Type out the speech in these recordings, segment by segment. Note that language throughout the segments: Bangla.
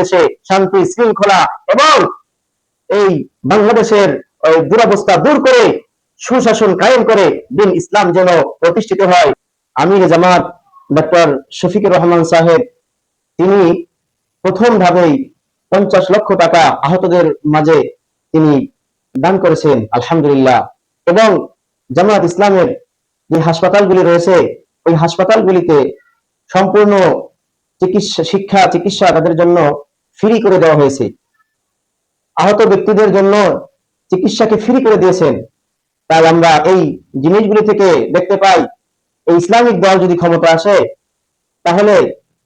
দেশে শান্তি, শৃঙ্খলা এবং এই বাংলাদেশের দুরবস্থা দূর করে, সুশাসন কায়েম করে দিন ইসলাম যেন প্রতিষ্ঠিত হয়। আমির জামাত ডক্টর শফিকুর রহমান সাহেব, তিনি প্রথম ধাপেই পঞ্চাশ লক্ষ টাকা আহতদের মাঝে তিনি দান করেছেন, আলহামদুলিল্লাহ। এবং জামাত ইসলামের যে হাসপাতালগুলি রয়েছে, ওই হাসপাতালগুলিতে সম্পূর্ণ চিকিৎসা, শিক্ষা, চিকিৎসা তাদের জন্য ফ্রি করে দেওয়া হয়েছে। আহত ব্যক্তিদের জন্য চিকিৎসাকে ফ্রি করে দিয়েছেন। তাই আমরা এই জিনিসগুলি থেকে দেখতে পাই, এই ইসলামিক দল যদি ক্ষমতা আসে, তাহলে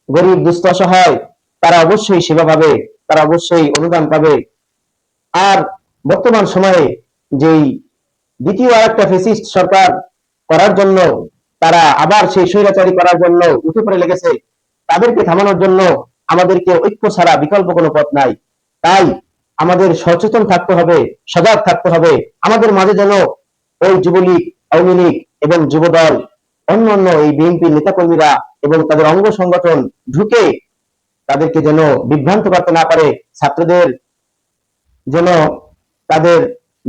গরিব, দুস্থ, অসহায়, তারা অবশ্যই সেবা পাবে, তারা অবশ্যই অনুদান পাবে। আর বর্তমান সময়ে যেই দ্বিতীয় আরেকটা ফেসিস্ট সরকার করার জন্য, তারা আবার সেই স্বৈরাচারী করার জন্য উঠে পড়ে লেগেছে, তাদেরকে থামানোর জন্য আমাদেরকে ঐক্য ছাড়া বিকল্প কোনো পথ নাই। তাই আমাদের সচেতন থাকতে হবে, সজাগ থাকতে হবে। আমাদের মাঝে যেন ওই যুবলীগ, আওয়ামী লীগ এবং যুবদল অন্যান্য এই বিএনপি নেতাকর্মীরা এবং তাদের অঙ্গ সংগঠন ঢুকে তাদেরকে যেন বিভ্রান্ত করতে না পারে, ছাত্রদের যেন তাদের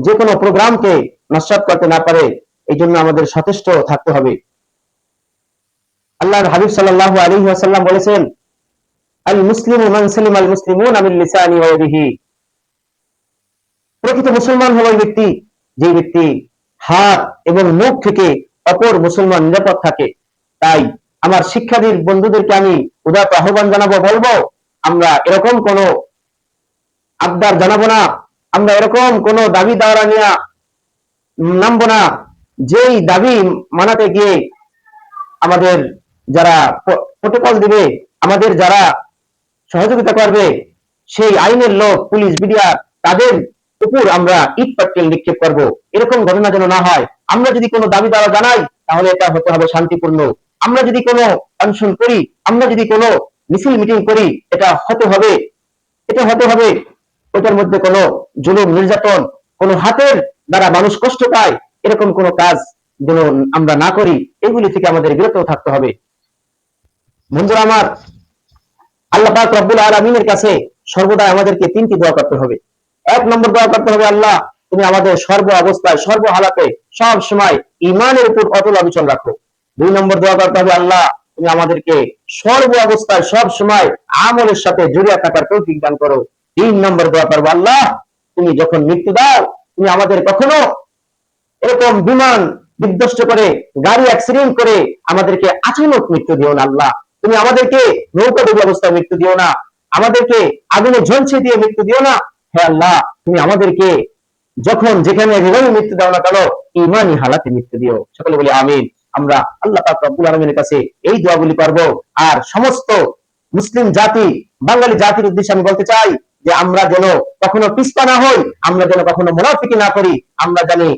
যে কোনো প্রোগ্রামকে নস্বাত করতে না পারে, এই জন্য আমাদের সচেষ্ট থাকতে হবে। আল্লাহর হাবিব সাল্লাল্লাহু আলাইহি ওয়াসাল্লাম বলেছেন প্রকৃত মুসলমান হলো ওই ব্যক্তি, যে ব্যক্তি হাত এবং মুখ থেকে অপর মুসলমান নিরাপদ থাকে, তাই আমার শিক্ষার্থী বন্ধুদেরকে আমি উদাত আহ্বান জানাব, বলব, আমরা এরকম কোন আবদার জানাব না, আমরা এরকম কোন দাবি দাওয়া নিয়ে নামবো না, যেই দাবি মানাতে গিয়ে আমাদের যারা প্রোটোকল দিবে, আমাদের যারা সহযোগিতা করবে সেই আইনের লোক, পুলিশ বিডিআর তাদের উপর আমরা ইট পাটকেল নিক্ষেপ করব। এরকম ঘটনা যেন না হয়। আমরা যদি কোনো দাবি দাওয়া জানাই, তাহলে এটা হতে হবে শান্তিপূর্ণ। আমরা যদি কোনো অনশন করি, আমরা যদি কোনো মিছিল মিটিং করি, এটা হতে হবে। এটা হতে হবে ওটার মধ্যে কোনো জুলুম, নির্যাতন, কোনো হাতের দ্বারা মানুষ কষ্ট পায়, এরকম কোনো কাজ যেন আমরা না করি, এগুলি থেকে আমাদের বিরত থাকতে হবে। বন্ধুরা আমার আল্লাহ পাক রব্বুল আলমিনের কাছে সর্বদা আমাদেরকে তিনটি দোয়া করতে হবে। এক নম্বর দোয়া করতে হবে, আল্লাহ, তুমি আমাদের সর্ব অবস্থায়, সর্ব হালাতে, সব সময় ইমানের উপর অটল অবিচল রাখো। দুই নম্বর দোয়া করতে হবে, আল্লাহ, তুমি আমাদেরকে সর্ব অবস্থায়, সব সময় আমলের সাথে জড়িয়ে থাকার তৌফিক দান করো। তিন নম্বর দোয়া করব, আল্লাহ, তুমি যখন মৃত্যু দাও, তুমি আমাদের কখনো এরকম বিমান বিধ্বস্ত করে, গাড়ি অ্যাক্সিডেন্ট করে আমাদেরকে আচানক মৃত্যু দিও না, আল্লাহ। তুমি আমাদেরকে নৌকা ডুবি অবস্থায় মৃত্যু দিও না। আমাদেরকে আগুনে ঝলসে দিয়ে মৃত্যু দিও না। হে আল্লাহ, তুমি আমাদেরকে যখন যেখানে যেভাবে মৃত্যু দাও না কেন, ইমানি হালাতে মৃত্যু দিও। সকলে বলি আমিন। আমরা আল্লাহ পাক রব্বুল আলমিনের কাছে এই দোয়াগুলি করব। আর সমস্ত মুসলিম জাতি, বাঙালি জাতির উদ্দেশ্যে আমি বলতে চাই যে আমরা যেন কখনো পিস্পা না হই, আমরা যেন কখনো মুনাফিকি না করি। আমরা জানি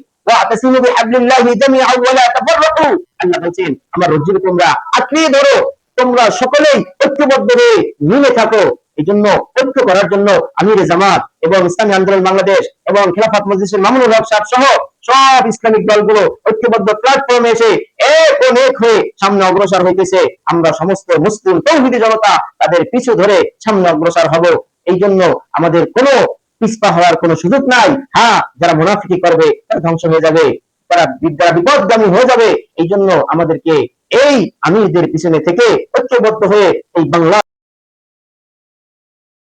আল্লাহ বলেন আমার রজ্জুকে তোমরা আঁকড়িয়ে ধরো তোমরা সকলেই ঐক্যবদ্ধ হয়ে মিলে থাকো। এই জন্য ঐক্য করার জন্য আমির জামাত এবং ইসলামী আন্দোলন বাংলাদেশ এবং খেলাফত মজলিসের মামুনুল হক সাহেব সহ সব ইসলামিক দলগুলো ঐক্যবদ্ধ প্ল্যাটফর্মে এসে এক এক হয়ে সামনে অগ্রসর হইতেছে। আমরা সমস্ত মুসলিম তৌহিদি জনতা তাদের পিছু ধরে সামনে অগ্রসর হব। এই জন্য আমাদের কোনো পিস্পা হওয়ার কোনো সুযোগ নাই। হ্যাঁ যারা মুনাফিকি করবে তারা ধ্বংস হয়ে যাবে। তারা বিদ্যা বিপদগামী হয়ে যাবে এই জন্য আমাদেরকে এই আমিরদের পিছনে থেকে ঐক্যবদ্ধ হয়ে এই বাংলা